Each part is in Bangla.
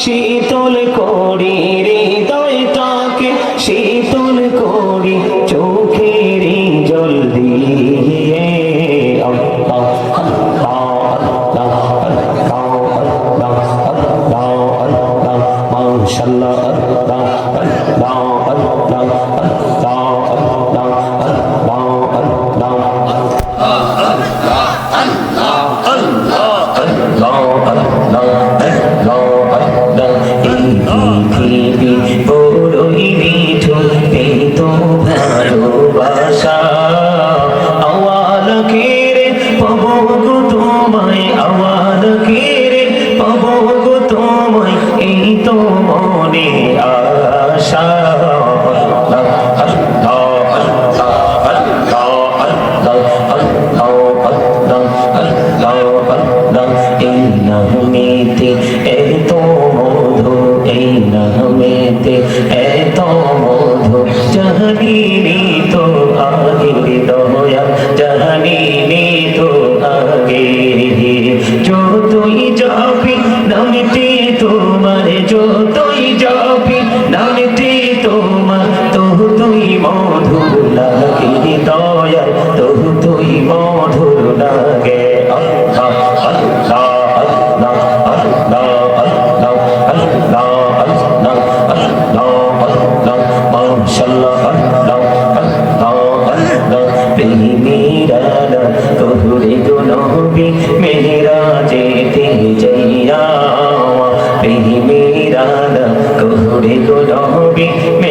শীতল করি প্রেমীরা কহুরে গো নবী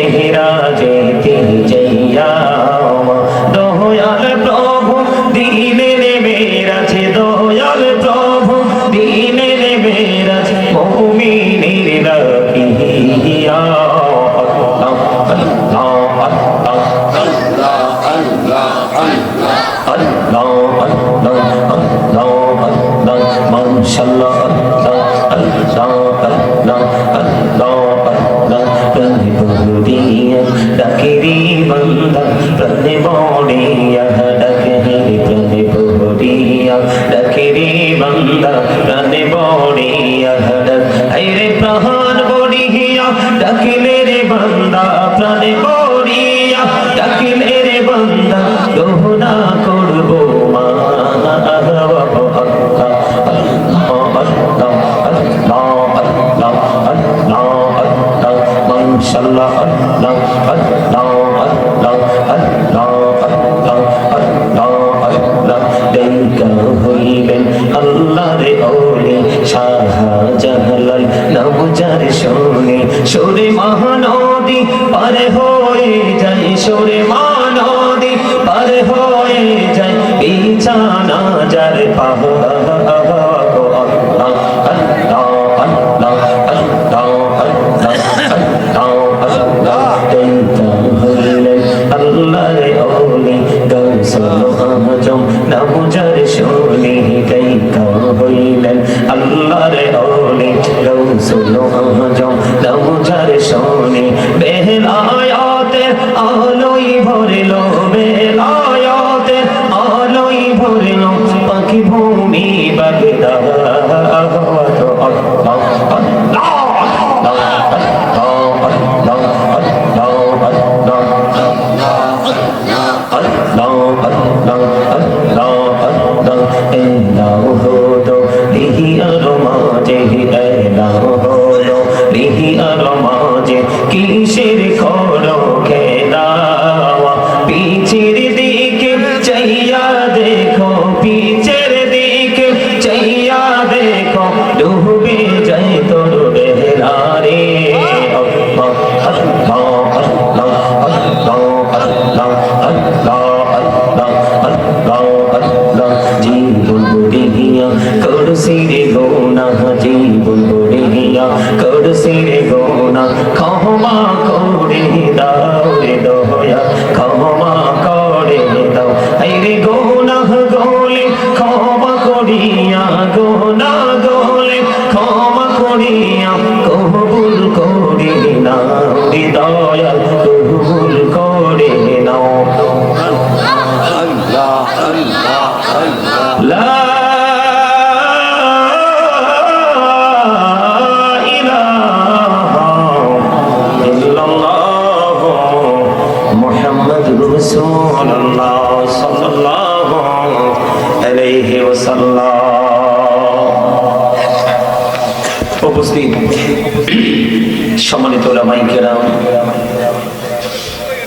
সম্মানিত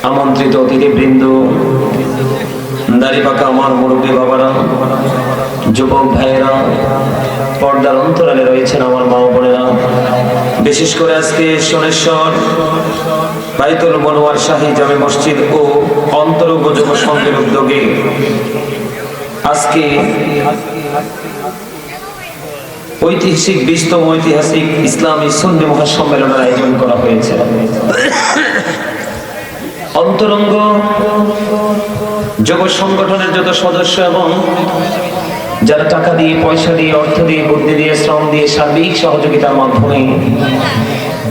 আমন্ত্রিত অতিথিবৃন্দ দাড়ি পাকা আমার মুরব্বী বাবারা, যুবক ভাইয়েরা, পর্দার অন্তরালে রয়েছেন আমার মা বোনেরা। বিশেষ করে আজকে সোনেশ্বর বাইতুল মনোয়ার শাহী জামে মসজিদ ও অন্তরঙ্গ যুব সংঘের উদ্যোগে আজকে ঐতিহাসিক বিস্তম ঐতিহাসিক ইসলামী সুন্নি মহাসম্মেলনের আয়োজন করা হয়েছে। অন্তরঙ্গ যুব সংগঠনের যত সদস্য এবং যারা টাকা দিয়ে পয়সা দিয়ে অর্থ দিয়ে বুদ্ধি দিয়ে শ্রম দিয়ে সার্বিক সহযোগিতার মাধ্যমে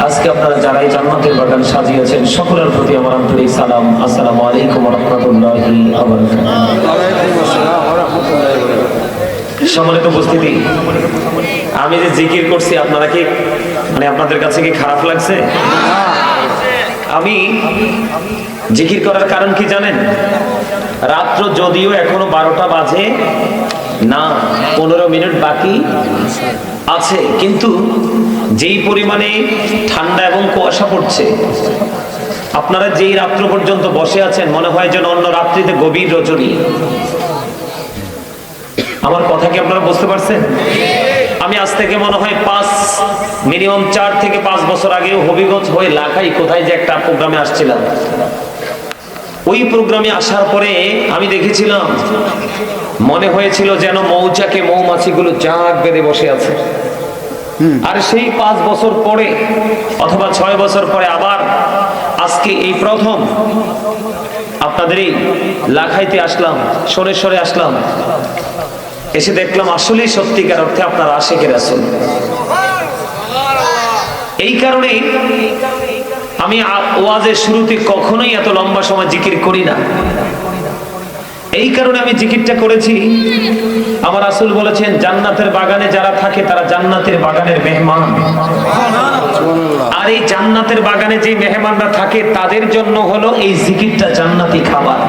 আজকে আপনারা যারাই জান্নাতের বাগান সাজিয়েছেন সকলের প্রতি আমার আন্তরিক সালাম। আসসালামু আলাইকুম রহমতুল্লাহি সম্মানিত উপস্থিতি। আমি যে জিকির করছি, আপনারা কি মানে আপনাদের কাছে কি খারাপ লাগছে? আমি জিকির করার কারণ কি জানেন? রাত্র যদিও এখনও বারোটা বাজে, না, পনেরো মিনিট বাকি আছে, কিন্তু যেই পরিমাণে ঠান্ডা এবং কুয়াশা পড়ছে, আপনারা যেই রাত্র পর্যন্ত বসে আছেন, মনে হয় যেন অন্য রাত্রিতে গভীর রজনী। আমার কথা কি আপনারা বুঝতে পারছেন? আমি আজ থেকে মনে হয় পাঁচ মিনিমাম চার থেকে পাঁচ বছর আগে হবিগঞ্জ হয়ে লাখাই কোথায় যে একটা প্রোগ্রামে আসছিলাম। ওই প্রোগ্রামে আসার পরে আমি দেখেছিলাম মনে হয়েছিল যেন মৌচাকে মৌমাছিগুলো জাগ বেঁধে বসে আছে। আর সেই পাঁচ বছর পরে অথবা ছয় বছর পরে আবার আজকে এই প্রথম আপনাদের এই লাখাইতে আসলাম সরে সরে আসলাম। এসে দেখলাম আসলেই সত্যিকার অর্থে আপনার আশেকের আসল এই কারণে আমি ওয়াজের শুরুতে কখনোই এত লম্বা সময় জিকির করি না। এই কারণে আমি জিকিরটা করেছি। আমার আসল বলেছেন জান্নাতের বাগানে যারা থাকে তারা জান্নাতের বাগানের মেহমান। আর এই জান্নাতের বাগানে যে মেহমানরা থাকে তাদের জন্য হলো এই জিকিরটা জান্নাতি খাবার।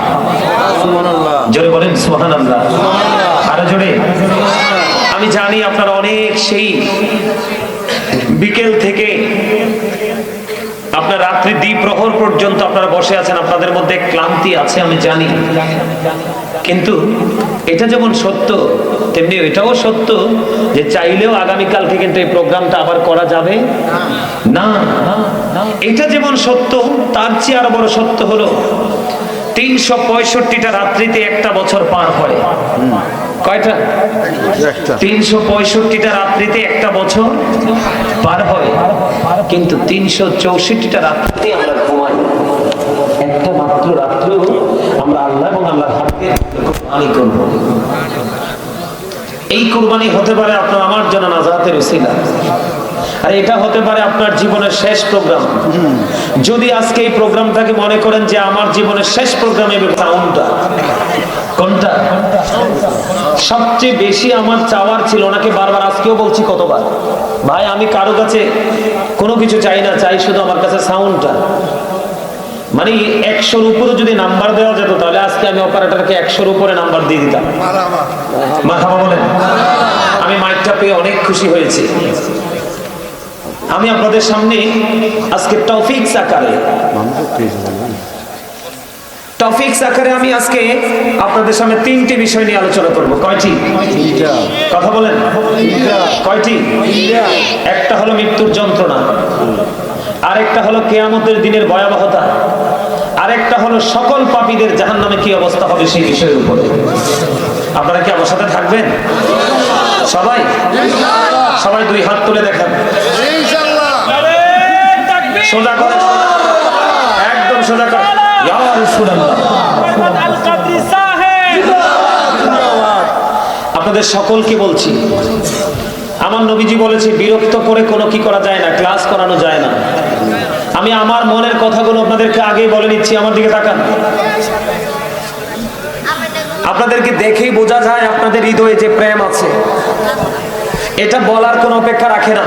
জোরে বলেন সোহান আল্লাহ আরও জোরে। আমি জানি আপনারা অনেক সেই বিকেল থেকে আপনার রাত্রি দ্বীপ প্রহর পর্যন্ত আপনারা বসে আছেন, আপনাদের মধ্যে ক্লান্তি আছে, আমি জানি। কিন্তু এটা যেমন সত্য, তেমনি এটাও সত্য যে চাইলেও আগামীকালকে কিন্তু এই প্রোগ্রামটা আবার করা যাবে। না, এটা যেমন সত্য, তার চেয়ে আরও বড় সত্য হলো, তিনশো পঁয়ষট্টিটা রাত্রিতে একটা বছর পার হয়। কয়টা? তিনশো পঁয়ষট্টিটা রাত্রিতে একটা বছর পার হয়। কিন্তু তিনশো চৌষট্টিটা রাত্রিতে আমরা ঘুমাই। একটা মাত্র রাত্রেও আমরা আল্লাহ এবং আল্লাহ হাতকে কোরবানি করব। এই কোরবানি হতে পারে আপনার আমার জন্য নাজাতের উসিলা আর এটা হতে পারে আপনার জীবনের শেষ প্রোগ্রাম যদি আজকে এই প্রোগ্রামটাকে মনে করেন যে আমার জীবনের শেষ প্রোগ্রামে কোনটা? কোনটা? সবচেয়ে বেশি আমার চাওয়ার ছিল ওনাকে বারবার আজকেও বলছি কতবার ভাই আমি কারও কাছে কোনো কিছু চাই না চাই শুধু আমার কাছে সাউন্ডটা মানে একশোর উপরে যদি নাম্বার দেওয়া যেত তাহলে আজকে আমি অপারেটরকে একশোর উপরে নাম্বার দিয়ে দিতাম। মাথামা বলেন। আমি মাইকটা পেয়ে অনেক খুশি হয়েছি। আমি আপনাদের সামনে আজকে টফিক আকারে টপিক আকারে আমি আজকে আপনাদের সামনে তিনটি বিষয় নিয়ে আলোচনা করব। কয়টি? কথা বলেন। কয়টি? একটা হলো মৃত্যুর যন্ত্রণা আরেকটা হলো কেয়ামতের দিনের ভয়াবহতা আরেকটা হলো সকল পাপীদের জাহান নামে কি অবস্থা হবে সেই বিষয়ের উপরে। আপনারা কি আমার সাথে থাকবেন? সবাই? সবাই দুই হাত তুলে দেখান। সোজা করে একদম সোজা করে। আপনাদের সকলকে বলছি আমার নবীজি বলেছে বিরক্ত করে কোনো কি করা যায় না ক্লাস করানো যায় না। আমি আমার মনের কথাগুলো আপনাদেরকে আগেই বলে নিচ্ছি আমার দিকে তাকান। আপনাদেরকে দেখেই বোঝা যায় আপনাদের হৃদয়ে যে প্রেম আছে। এটা বলার কোনো অপেক্ষা রাখে না।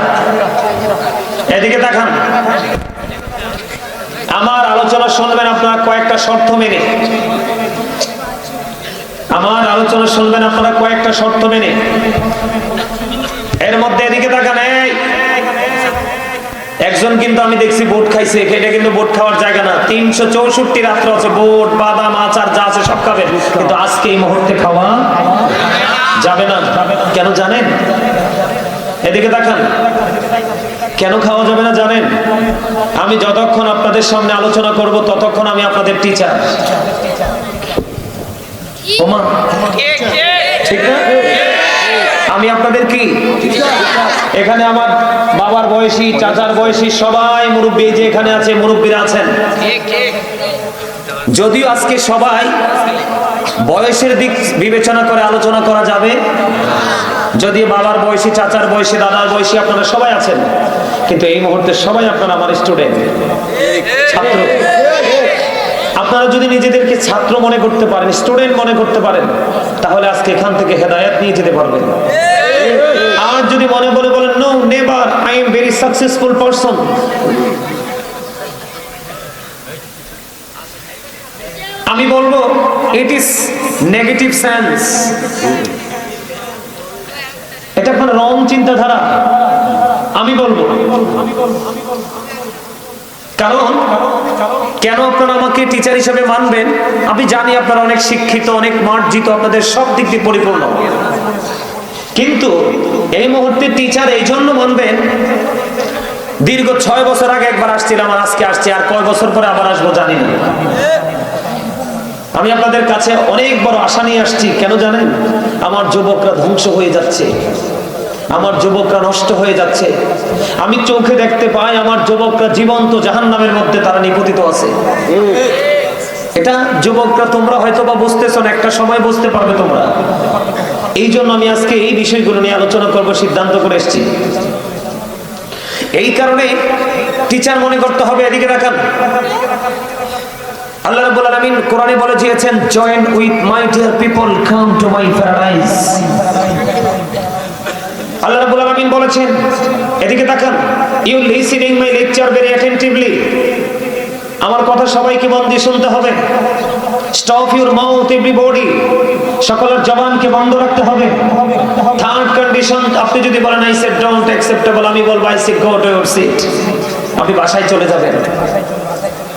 এদিকে তাকান। আমার আলোচনা শুনবেন আপনারা কয়েকটা শর্ত মেনে। আমার আলোচনা শুনবেন আপনারা কয়েকটা শর্ত মেনে। এর মধ্যে এদিকে তাকান, এই। একজন কিন্তু আমি দেখছি বোট খাইছে, এটা কিন্তু বোট খাওয়ার জায়গা না। তিনশো চৌষট্টি রাত্র আছে, বোট, বাদাম, আচার যা আছে সব খাবে কিন্তু আজকে এই মুহূর্তে খাওয়া যাবে না। কেন জানেন? এদিকে দেখান কেন খাওয়া যাবে না জানেন? আমি যতক্ষণ আপনাদের সামনে আলোচনা করব, ততক্ষণ আমি আপনাদের টিচার ঠিক না? আমি আপনাদের কি? এখানে আমার বাবার বয়সী, চাচার বয়সী সবাই মুরব্বী যে এখানে আছে, মুরব্বীরা আছেন। যদিও আজকে সবাই বয়সের দিক বিবেচনা করে আলোচনা করা যাবে। যদি বাবার বয়সী, চাচার বয়সী, দাদার বয়সী আপনারা সবাই আছেন, কিন্তু এই মুহূর্তে সবাই আপনারা আমার স্টুডেন্ট ছাত্র। আপনারা যদি নিজেদেরকে ছাত্র মনে করতে পারেন স্টুডেন্ট মনে করতে পারেন, তাহলে আজকে এখান থেকে হেদায়াত নিয়ে যেতে পারবেন। আর যদি মনে বলে বলেন no never I am very successful person আমি বলব ইট ইজ নেগেটিভ সেন্স এটা কোনো রং চিন্তাধারা। আমি বলব। কারণ, কেন আপনারা আমাকে টিচার হিসেবে মানবেন? আমি জানি আপনারা অনেক শিক্ষিত, অনেক মার্জিত, আপনাদের সব দিক দিয়ে পরিপূর্ণ। কিন্তু এই মুহূর্তে টিচার এই জন্য মানবেন, দীর্ঘ ছয় বছর আগে একবার আসছিলাম আজকে আসছি, আর কয় বছর পরে আবার আসব জানি না। আমি আপনাদের কাছে অনেক বড় আশা নিয়ে আসছি, কেন জানেন? আমার যুবকরা ধ্বংস হয়ে যাচ্ছে। আমার যুবকরা নষ্ট হয়ে যাচ্ছে। আমি চোখে দেখতে পাই আমার যুবকরা জীবন্ত জাহান নামের মধ্যে তারা নিপতিত আছে। এটা যুবকরা, তোমরা হয়তো বা বুঝতেছো না, একটা সময় বুঝতে পারবে তোমরা। এই জন্য আমি আজকে এই বিষয়গুলো নিয়ে আলোচনা করব, সিদ্ধান্ত করে এসেছি। এই কারণে টিচার মনে করতে হবে, এদিকে দেখান। আল্লাহ রাব্বুল আলামিন কোরআনে বলে দিয়েছেন join with my dear people come to my paradise Allah রাব্বুল আলামিন বলেছেন, এদিকে তাকান you listening my lecture very attentively আমার কথা সবাইকে মন দিয়ে শুনতে হবে। স্টপ ইউর মাউথ এভরিবডি সকলের জবানকে বন্ধ রাখতে হবে। থার্ড কন্ডিশন আপনি যদি বলেন আই সেড ডোন্ট অ্যাকসেপ্টেবল আমি বলব I say go to your seat আপনি বাসায় চলে যাবেন।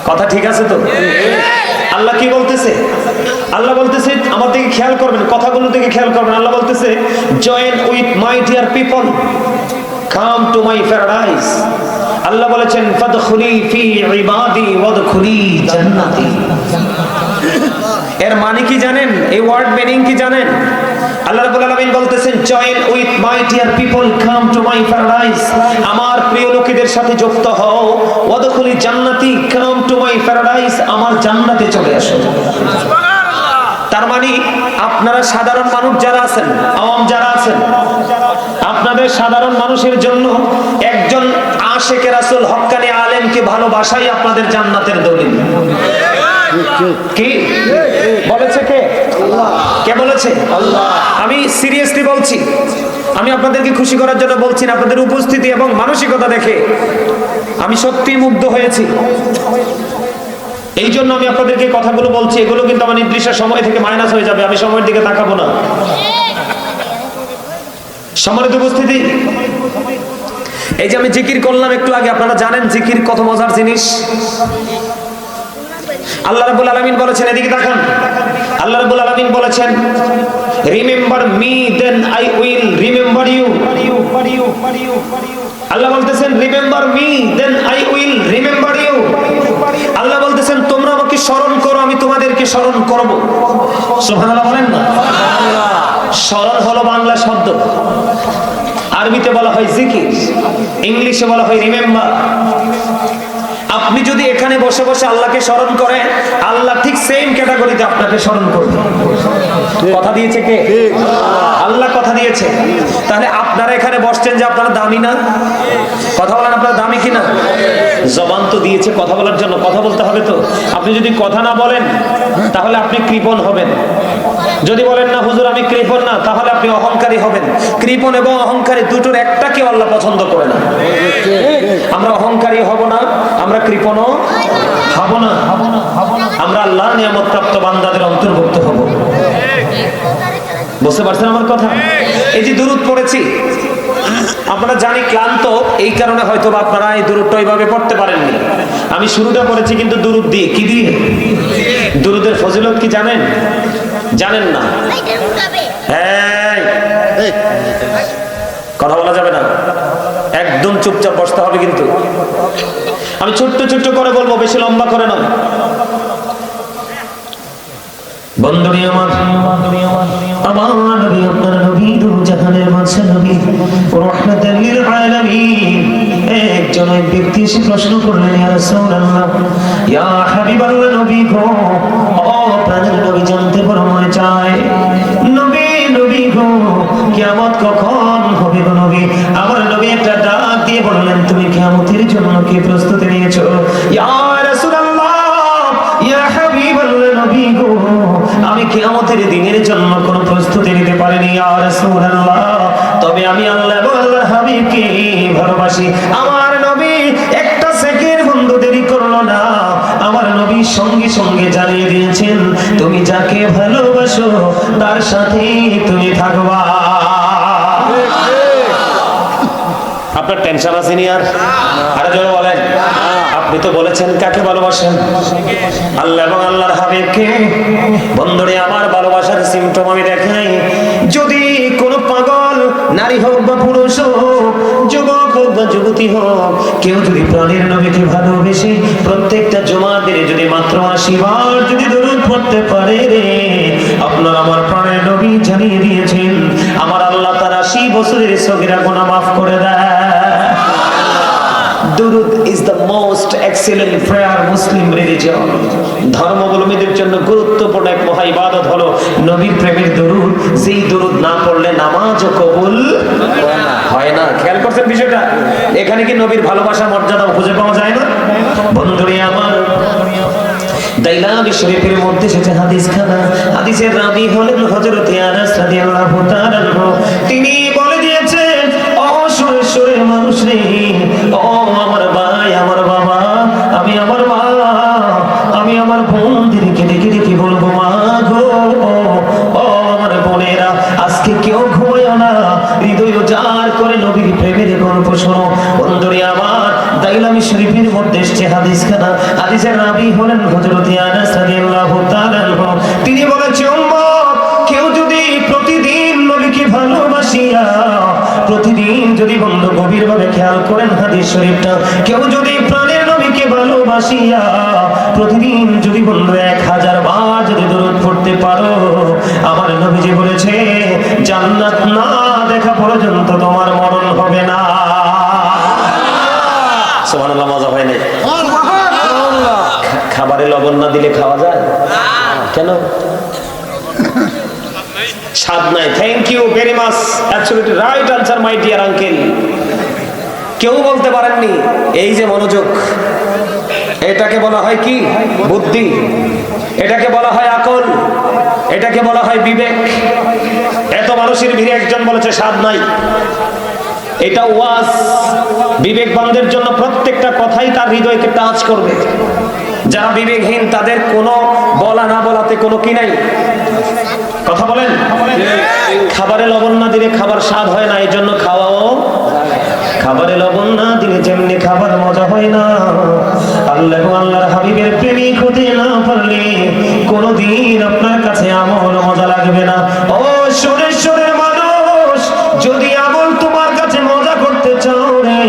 কথা ঠিক আছে তো? আল্লাহ কি বলতেছে? আল্লাহ বলতেছে, আমার দিকে খেয়াল করবেন, কথাগুলো দিকে খেয়াল করবেন। আল্লাহ বলতেছে join with my dear people come to my paradise Allah বলেছেন ফাদখুলি ফি ইবাদি ওয়াদখুলি জান্নাতি এর মানে কি জানেন? এই ওয়ার্ড মিনিং কি জানেন? আল্লাহ রাব্বুল আলামিন বলতেছেন join with my dear people come to my paradise আমার প্রিয় লোকেদের সাথে যুক্ত হও। ওয়াদখুলি জান্নাতি কাম চলে তার মানে আপনারা সাধারণ মানুষ যারা আছেন যারা আছেন, আপনাদের সাধারণ মানুষের জন্য একজন আশেকে রাসুল আলেমকে ভালোবাসাই আপনাদের জান্নাতের দলিল। কি? বলেছে কে? কে বলেছে? আমি সিরিয়াসলি বলছি। আমি আপনাদেরকে খুশি করার জন্য বলছি না আপনাদের উপস্থিতি এবং মানসিকতা দেখে। আমি সত্যি মুগ্ধ হয়েছি। এই জন্য আমি আপনাদেরকে কথাগুলো বলছি এগুলো কিন্তু আমার নির্দিষ্ট সময় থেকে মাইনাস হয়ে যাবে আমি সময়ের দিকে তাকাবো না। সম্মানিত উপস্থিতি এই যে আমি জিকির করলাম একটু আগে আপনারা জানেন জিকির কত মজার জিনিস? আল্লাহ রাব্বুল আলামিন বলেছেন, এদিকে তাকান। আল্লাহ রাব্বুল আলামিন বলেছেন remember me then I will remember you Allah বলতেছেন remember me then I will remember you Allah বলতেছেন, তোমরা আমাকে স্মরণ করো, আমি তোমাদেরকে স্মরণ করব। সুবহানাল্লাহ বলেন না? স্মরণ হলো বাংলা শব্দ। আরবিতে বলা হয় জিকির। ইংলিশে বলা হয় রিমেম্বার। আপনি যদি এখানে বসে বসে আল্লাহকে স্মরণ করেন আল্লাহ ঠিক সেম ক্যাটাগরিতে আপনাকে স্মরণ করবে। কথা দিয়েছে কে? আল্লাহ কথা দিয়েছে। তাহলে আপনারা এখানে বসছেন যে আপনারা দামি না? কথা বলেন আপনারা দামি কিনা? জবান তো দিয়েছে কথা বলার জন্য কথা বলতে হবে তো। আপনি যদি কথা না বলেন তাহলে আপনি কৃপণ হবেন। যদি বলেন না হুজুর আমি কৃপণ না তাহলে আপনি অহংকারী হবেন। কৃপণ এবং অহংকারী দুটোর একটাকে আল্লাহ পছন্দ করে না। আমরা অহংকারী হব না। আমরা কৃপণও হব না? আমরা আল্লাহর নিয়ামত প্রাপ্ত বান্দাদের অন্তর্ভুক্ত হব। বুঝতে পারছেন আমার কথা? এই যে দূরত পড়েছি আমরা জানি ক্লান্ত এই কারণে হয়তো বা আপনারা এই দূরত্ব এইভাবে পড়তে পারেননি। আমি শুরুটা পড়েছি কিন্তু দূরত দিয়ে কি দিয়ে? দূরদের ফজিলত কি জানেন? জানেন না। এই, কথা বলা যাবে না। একদম চুপচাপ বসতে হবে কিন্তু। আমি ছোট্ট ছোট্ট করে বলব, বেশি লম্বা করে আলামিন। একজন ব্যক্তি প্রশ্ন চায়। নবী কখন কি প্রস্তুতি নিয়েছো। ইয়া রাসূলুল্লাহ, ইয়া আমি কিয়ামতের দিনের জন্য কোনো প্রস্তুতি নিতে পারিনি, ইয়া রাসূলুল্লাহ। তবে আমি আল্লাহ হাবিবকে ভালোবাসি। আমার নবী একটা সেকেন্ড বন্ধু দেরি করল না। আমার নবী সঙ্গে সঙ্গে জানিয়ে দিয়েছেন, তুমি যাকে ভালোবাসো, তার সাথে তুমি থাকবা। আপনার টেনশন আছে নি আর? আরে জোরে বলেন। আপনি তো বলেছেন, কাকে ভালোবাসেন? আল্লাহ এবং আল্লাহর হাবিবকে। বন্ধুরে, আমার ভালোবাসার সিমটম আমি দেখাই। যদি কোনো পাগল, নারী হোক বা পুরুষ হোক, যুবক হোক বা যুবতী হোক, কেউ যদি প্রাণের নবীকে ভালোবেসে প্রত্যেকটা জমা দিনে যদি মাত্র আশি বার যদি দরুদ পড়তে পারে রে, আপনার আমার প্রাণের নবী জানিয়ে দিয়েছেন, আমার আল্লাহ তার আশি বছরের সগিরা এক্সিলেন্ট প্রেয়ার মুসলিম রিলিজিয়ন ধর্মাবলম্বীদের জন্য গুরুত্বপূর্ণ এক মহা ইবাদত হলো নবীর প্রেমের দরুদ। যেই দরুদ না পড়লে নামাজও কবুল হয় না। খেয়াল করছেন বিষয়টা? এখানে কি নবীর ভালোবাসা মর্যাদা খুঁজে পাওয়া যায় না? বন্ধুরে আমার তিনি বলে দিয়েছেন ও মানুষ রে। ও আমার ভাই, আমার বাবা, আমি আমার মা, আমি আমার বোনদেরকে ডেকে ডেকে বলব, মা গো, ও আমার বোনেরা, আজকে কেউ ঘুমায় না। হৃদয় উজাড় করে নবীর প্রেমের গল্প শোনো। বন্ধুরে আমার, দাইলামি শরীফের মধ্যে এসছে হাদিস খানা হাদিসের রাবি হলেন হযরত আনাস তাআলা তিনি বলেছে উম্মত খেয়াল করেন হাদিস শরীফটা। কেউ যদি প্রাণের নবীকে ভালোবাসিয়া প্রতিদিন যদি বন্ধু এক হাজার বার যদি দরুদ পড়তে পারো, আমার নবীজি বলেছে, জান্নাত না দেখা পর্যন্ত তোমার মরণ হবে না। খাবারে লবণ না দিলে খাওয়া যায়? কেন? স্বাদ নাই। Thank you very absolutely right answer my dear uncle কেউ বলতে পারেননি এই যে মনোযোগ এটাকে বলা হয় কি? বুদ্ধি। এটাকে বলা হয় আকল। এটাকে বলা হয় বিবেক। এত মানুষের ভিড়ে একজন বলেছে স্বাদ নাই। এটা ওয়াজ। বিবেকবানদের জন্য প্রত্যেকটা কথাই তার হৃদয়কে টাচ করবে। যারা বিবেকহীন তাদের কোনো বলা না বলাতে কোনো কি নাই? কথা বলেন? খাবারে লবণ না দিলে খাবার স্বাদ হয় না এই জন্য খাওয়াও খাবারে লবণ না দিলে যেমনি খাবার মজা হয় না। আল্লাহ আল্লাহর হাবিবের প্রেমিক হতে না পারলে কোনোদিন আপনার কাছে আমল মজা লাগবে না। ও সুরেশ্বরের মানুষ যদি আমল তোমার কাছে মজা করতে চাও রে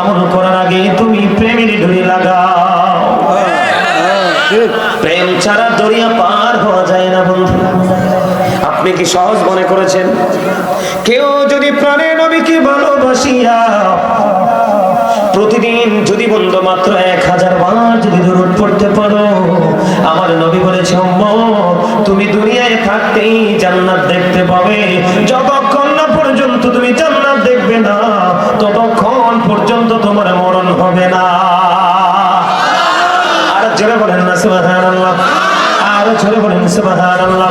আমল করার আগে তুমি প্রেমের ডুরি লাগাও। প্রেম ছাড়া দরিয়া পার আপনি কি সহজ মনে করেছেন? কেউ যদি প্রাণের নবীকে ভালোবাসিয়া প্রতিদিন যদি বন্ধু মাত্র এক হাজার বার যদি দূরত পড়তে পারো আমার নবী বলেছে "উম্মত, তুমি দুনিয়ায় থাকতেই জান্নাত দেখতে পাবে। যতক্ষণ না পর্যন্ত তুমি জান্নাত দেখবে না ততক্ষণ পর্যন্ত তোমার মরণ হবে না। আর জোরে বলেন না সুবহানাল্লাহ। আর জোরে বলেন সুবহানাল্লাহ।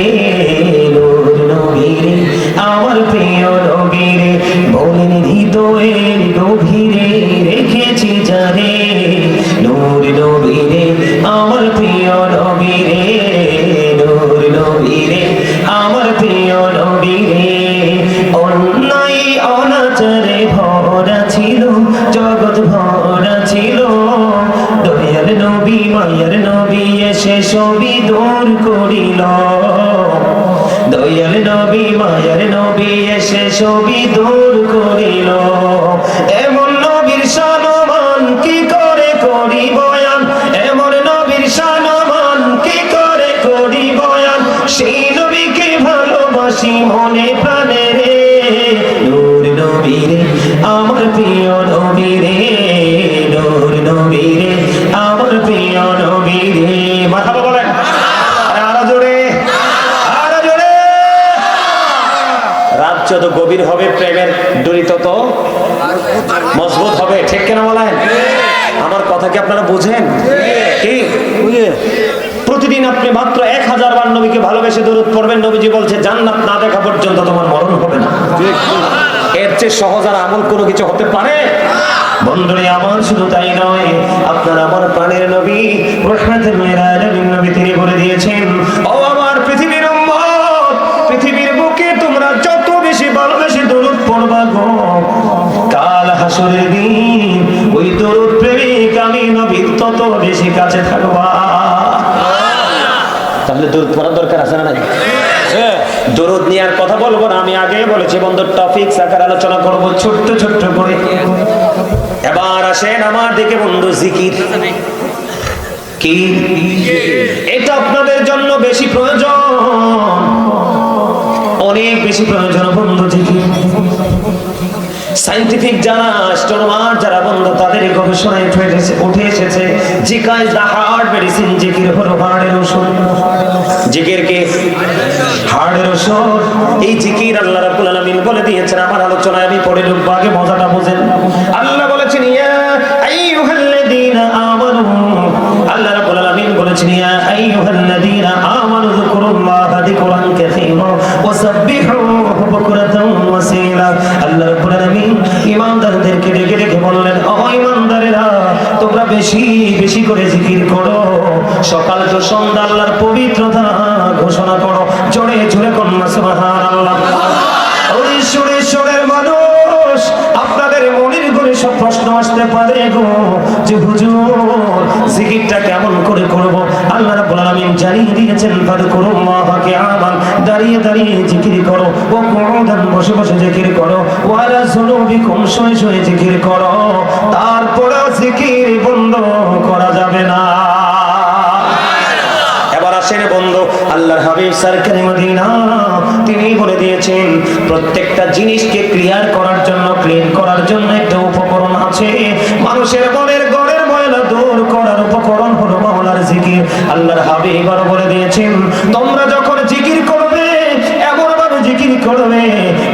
প্রতিদিন আপনি মাত্র এক হাজার বার নবীকে ভালোবেসে দূরত পড়বেন, নবীজি বলছে, জান্নাত না দেখা পর্যন্ত তোমার মরণ হবে না। এর চেয়ে সহজ আর আমল কোনো কিছু হতে পারে? বন্ধুরে আমার শুধু তাই নয়, আপনার আমার প্রাণের নবী লিল আলামিন নবী তিনি বলে দিয়েছেন, ও আমার পৃথিবীর পৃথিবীর বুকে তোমরা যত বেশি ভালোবেসে দরুদ পড়বা গো, কাল হাসরের বেশি কাছে থাকবা তাহলে দূর পড়ার দরকার আছে না নাই? দরুদ নেওয়ার কথা বলব না, আমি আগে বলেছি বন্ধু, টপিক আকার আলোচনা করব, ছোট্ট ছোট্ট করে। এবার আসেন আমার দিকে বন্ধু, জিকির। কি? এটা আপনাদের জন্য বেশি প্রয়োজন। অনেক বেশি প্রয়োজন বন্ধু, জিকির। সাইন্টিফিক যারা অ্যাস্ট্রোনমার যারা, বন্ধু তাদের গবেষণায় উঠে এসেছে উঠে এসেছে। জিকাই দা হার্ট মেডিসিন জিকির হলো হার্টের ওষুধ। জিকির কে হার্টের ওষুধ। এই জিকির আল্লাহ রাব্বুল আলামিন বলে দিয়েছেন, আমার আলোচনায় আমি পড়ে ঢুকবো, আগে মজাটা বুঝেন। আল্লাহ বলেছেন, ইয়া আইয়ুহাল্লাযীনা আমানু। আল্লাহ রাব্বুল আলামিন বলেছেন, ইয়া আইয়ুহাল্লাযীনা সকাল তো সন্ধ্যা আল্লাহর পবিত্রতা ঘোষণা করো। জোরে জোরে কন্যা সুরে সুরের মানুষ, আপনাদের মনের ঘরে সব প্রশ্ন আসতে পারে গো। যে হুজুর, জিকিরটা কেমন করে করব? আল্লাহ রাব্বুল আলামিন জানিয়ে দিয়েছেন ফাদকুরুল্লাহকে আমান দাঁড়িয়ে দাঁড়িয়ে জিকির করো। ও কুউদান বসে বসে জিকির করো। ওয়ালা সুনুবিকুম শুয়ে শুয়ে জিকির করো। তারপরে জিকির বন্ধ করা যাবে না। আল্লাহর হাবিব সরকারি মদিনা তিনি বলে দিয়েছেন প্রত্যেকটা জিনিসকে ক্লিয়ার করার জন্য ক্লিন করার জন্য একটা উপকরণ আছে। মানুষের মনের গড়ের ময়লা দূর করার উপকরণ হলো মাওলার জিকির। আল্লাহর হাবিব আরও বলে দিয়েছেন তোমরা যখন জিকির করবে এমন ভাবে জিকির করবে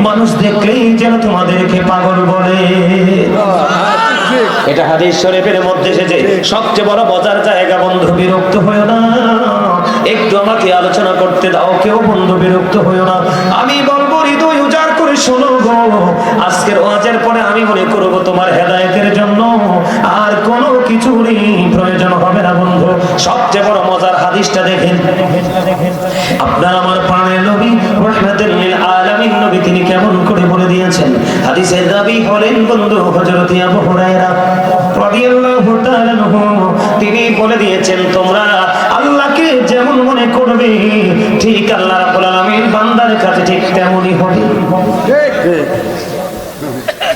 মানুষ দেখলেই যেন তোমাদেরকে পাগল বলে। এটা হাদিস শরীফের মধ্যে এসেছে সবচেয়ে বড় মজার জায়গা বন্ধু বিরক্ত হয়েও না। একটু আমাকে আলোচনা করতে দাও, কেউ বন্ধু বিরক্ত হয়েও না। আমি বলব, হৃদয় উজাড় করে শোনো গো। আজকের ওয়াজের পরে আমি মনে করব তোমার হেদায়েতের জন্য আর কোনো কিছুরই প্রয়োজন হবে না বন্ধু। সবচেয়ে বড় মজার হাদিসটা দেখেন। আপনার আমার প্রাণের নবী রহমাতুল লিল আলামিন নবী তিনি কেমন করে বলে দিয়েছেন? হাদিসের দাবি হলেন, বন্ধু, হযরত আবু হুরায়রা রাদিয়াল্লাহু তাআলা তিনি বলে দিয়েছেন, তোমরা আল্লাহকে যেমন মনে করবে, ঠিক আল্লাহ রাব্বুল আলামিন বান্দার কাছে ঠিক তেমনই হবে।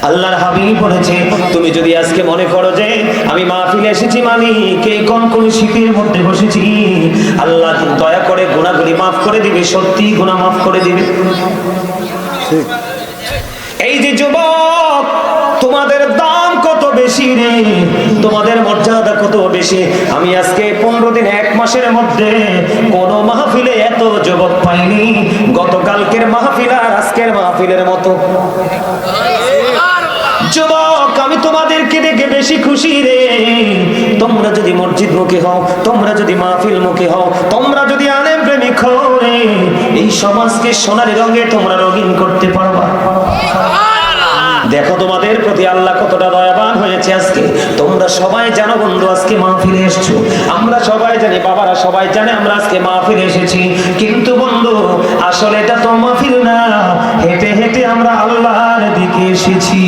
আল্লাহর হাবিব বলেছে, তুমি যদি আজকে মনে করো যে আমি মাহফিলে এসেছি মালিক, এই কোন কোন শীতের মধ্যে বসেছি, আল্লাহ দয়া করে গুণাগুলি মাফ করে দিবে, সত্যি গুণা মাফ করে দিবে। এই যে যুবক, তোমাদের দাম কত বেশি রে? তোমাদের মর্যাদা কত বেশি? আমি আজকে পনেরো দিন, এক মাসের মধ্যে কোন মাহফিলে এত যুবক পাইনি। গতকালকের মাহফিল আর আজকের মাহফিলের মতো। যুবক, আমি তোমাদেরকে দেখে বেশি খুশি রে। তোমরা যদি মসজিদ মুখে হও, তোমরা যদি মাহফিল মুখে হও, তোমরা যদি আলেম প্রেমিক হও এই সমাজকে সোনালী রঙে তোমরা রঙিন করতে পারবা। দেখো তোমাদের প্রতি আল্লাহ কতটা দয়াবান হয়েছে আজকে। তোমরা সবাই জানো বন্ধু, আজকে মাহফিলে এসছো। আমরা সবাই জানি, বাবারা সবাই জানে আমরা আজকে মাহফিলে এসেছি। কিন্তু বন্ধু, আসলে এটা তো মাহফিল না। হেঁটে হেঁটে আমরা আল্লাহর দিকে এসেছি।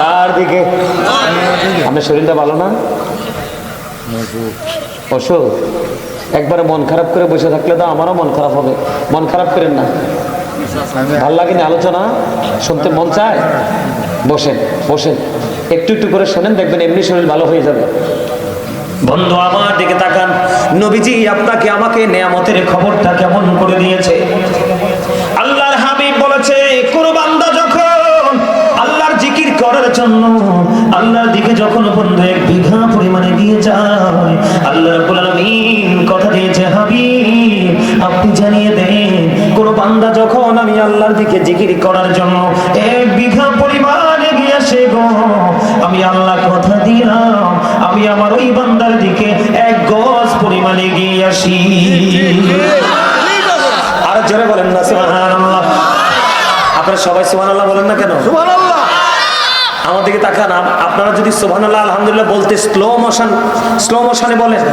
তার দিকে? আপনার শরীরটা ভালো না? অসুখ? একবারে মন খারাপ করে বসে থাকলে তো আমারও মন খারাপ হবে। মন খারাপ করেন না। ভালো লাগে না আলোচনা? শুনতে মন চায়? বসেন বসেন। একটু একটু করে শোনেন, দেখবেন এমনি শরীর ভালো হয়ে যাবে। বন্ধু, আমার দিকে তাকান। নবীজি আপনাকে আমাকে নেয়ামতের খবরটা কেমন করে দিয়েছে? আল্লাহর হাবিব বলেছে কোন যখন আল্লাহর জিকির করার জন্য আল্লাহর দিকে যখন বন্ধু, এক বিঘা পরিমাণে দিয়ে যায়, আল্লাহ কথা দিয়েছে, হাবিব, আপনি এগিয়ে আসে গো, আমি আল্লাহ কথা দিলাম, আমি আমার ওই বান্দার দিকে এক গজ পরিমাণ এগিয়ে আসি। আর জোরে বলেন না, সুবহানাল্লাহ। আপনারা সবাই সুবহানাল্লাহ বলেন না কেন? আমার দিকে তাকান আপনারা যদি সুবহানাল্লাহ আলহামদুলিল্লাহ বলতে স্লো মোশন স্লো মোশনে বলেন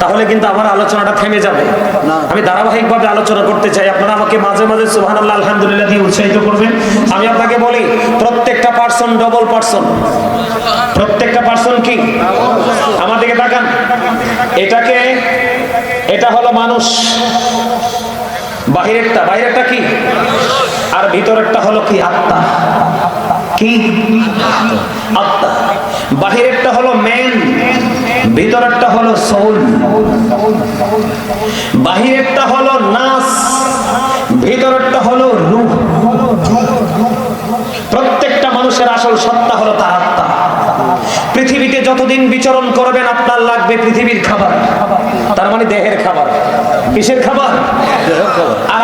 তাহলে কিন্তু আমার আলোচনাটা থেমে যাবে। আমি ধারাবাহিকভাবে আলোচনা করতে চাই। আপনারা আমাকে মাঝে মাঝে সুবহানাল্লাহ আলহামদুলিল্লাহ দিয়ে উৎসাহিত করবেন। আমি আপনাকে বলি প্রত্যেকটা পার্সন ডবল পার্সন প্রত্যেকটা পার্সন কি? আমার দিকে তাকান। এটাকে এটা হলো মানুষ। বাহিরেরটা বাহিরেরটা কি? আর ভিতরেরটা হলো কি? আত্মা। কি আত্মা। বাহিরেরটা হলো মেন ভিতরেরটা হলো সোল বাহিরেরটা হলো নাস ভিতরেরটা হলো রূহ প্রত্যেকটা মানুষের আসল সত্তা হলো তার আত্মা। পৃথিবীতে যতদিন বিচরণ করবেন আপনার লাগবে পৃথিবীর খাবার। তার মানে দেহের খাবার। কিসের খাবার? আর